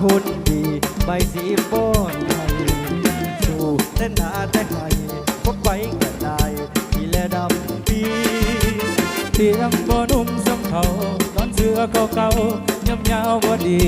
หุ่นดีใบสีฟ้นไทยสู่เส้นหาแต่ไทยพบไปก็ได้ที่แลดำปีเตียงบ่นุ่มสำเขาตอนเสื้อเก่าๆยำยาวบ่ดี